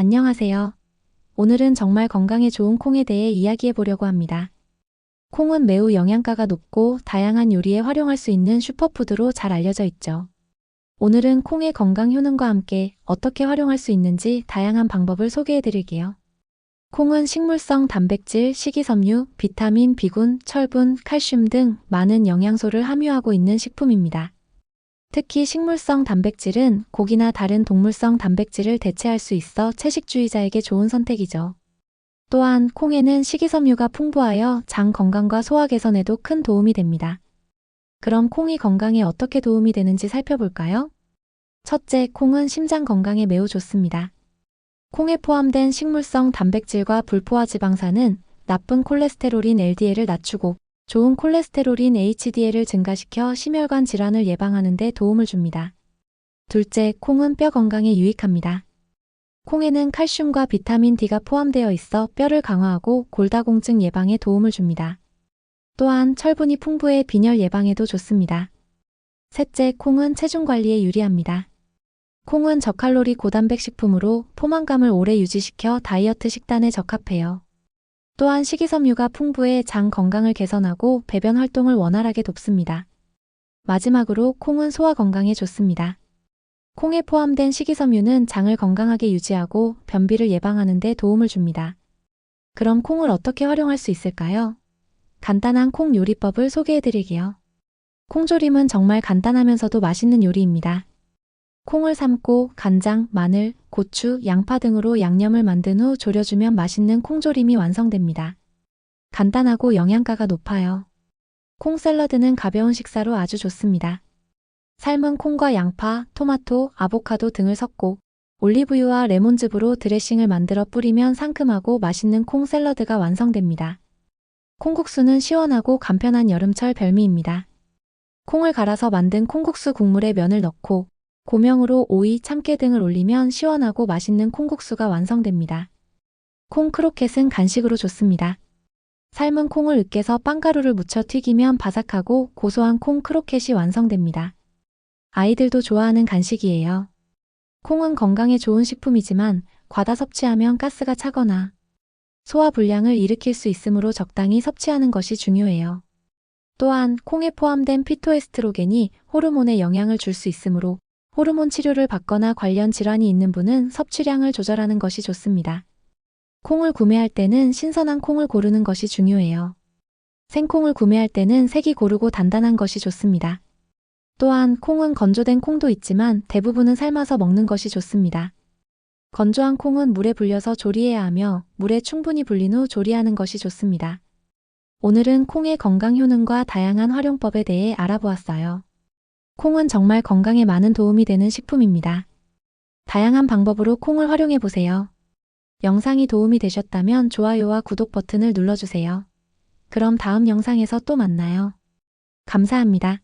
안녕하세요. 오늘은 정말 건강에 좋은 콩에 대해 이야기해 보려고 합니다. 콩은 매우 영양가가 높고 다양한 요리에 활용할 수 있는 슈퍼푸드로 잘 알려져 있죠. 오늘은 콩의 건강 효능과 함께 어떻게 활용할 수 있는지 다양한 방법을 소개해 드릴게요. 콩은 식물성 단백질, 식이섬유, 비타민, 비군, 철분, 칼슘 등 많은 영양소를 함유하고 있는 식품입니다. 특히 식물성 단백질은 고기나 다른 동물성 단백질을 대체할 수 있어 채식주의자에게 좋은 선택이죠. 또한 콩에는 식이섬유가 풍부하여 장 건강과 소화 개선에도 큰 도움이 됩니다. 그럼 콩이 건강에 어떻게 도움이 되는지 살펴볼까요? 첫째, 콩은 심장 건강에 매우 좋습니다. 콩에 포함된 식물성 단백질과 불포화 지방산은 나쁜 콜레스테롤인 LDL을 낮추고 좋은 콜레스테롤인 HDL을 증가시켜 심혈관 질환을 예방하는 데 도움을 줍니다. 둘째, 콩은 뼈 건강에 유익합니다. 콩에는 칼슘과 비타민 D가 포함되어 있어 뼈를 강화하고 골다공증 예방에 도움을 줍니다. 또한 철분이 풍부해 빈혈 예방에도 좋습니다. 셋째, 콩은 체중 관리에 유리합니다. 콩은 저칼로리 고단백 식품으로 포만감을 오래 유지시켜 다이어트 식단에 적합해요. 또한 식이섬유가 풍부해 장 건강을 개선하고 배변 활동을 원활하게 돕습니다. 마지막으로 콩은 소화 건강에 좋습니다. 콩에 포함된 식이섬유는 장을 건강하게 유지하고 변비를 예방하는 데 도움을 줍니다. 그럼 콩을 어떻게 활용할 수 있을까요? 간단한 콩 요리법을 소개해 드릴게요. 콩조림은 정말 간단하면서도 맛있는 요리입니다. 콩을 삶고 간장, 마늘, 고추, 양파 등으로 양념을 만든 후 졸여주면 맛있는 콩조림이 완성됩니다. 간단하고 영양가가 높아요. 콩 샐러드는 가벼운 식사로 아주 좋습니다. 삶은 콩과 양파, 토마토, 아보카도 등을 섞고 올리브유와 레몬즙으로 드레싱을 만들어 뿌리면 상큼하고 맛있는 콩 샐러드가 완성됩니다. 콩국수는 시원하고 간편한 여름철 별미입니다. 콩을 갈아서 만든 콩국수 국물에 면을 넣고 고명으로 오이, 참깨 등을 올리면 시원하고 맛있는 콩국수가 완성됩니다. 콩 크로켓은 간식으로 좋습니다. 삶은 콩을 으깨서 빵가루를 묻혀 튀기면 바삭하고 고소한 콩 크로켓이 완성됩니다. 아이들도 좋아하는 간식이에요. 콩은 건강에 좋은 식품이지만 과다 섭취하면 가스가 차거나 소화 불량을 일으킬 수 있으므로 적당히 섭취하는 것이 중요해요. 또한 콩에 포함된 피토에스트로겐이 호르몬에 영향을 줄 수 있으므로 호르몬 치료를 받거나 관련 질환이 있는 분은 섭취량을 조절하는 것이 좋습니다. 콩을 구매할 때는 신선한 콩을 고르는 것이 중요해요. 생콩을 구매할 때는 색이 고르고 단단한 것이 좋습니다. 또한 콩은 건조된 콩도 있지만 대부분은 삶아서 먹는 것이 좋습니다. 건조한 콩은 물에 불려서 조리해야 하며 물에 충분히 불린 후 조리하는 것이 좋습니다. 오늘은 콩의 건강 효능과 다양한 활용법에 대해 알아보았어요. 콩은 정말 건강에 많은 도움이 되는 식품입니다. 다양한 방법으로 콩을 활용해 보세요. 영상이 도움이 되셨다면 좋아요와 구독 버튼을 눌러주세요. 그럼 다음 영상에서 또 만나요. 감사합니다.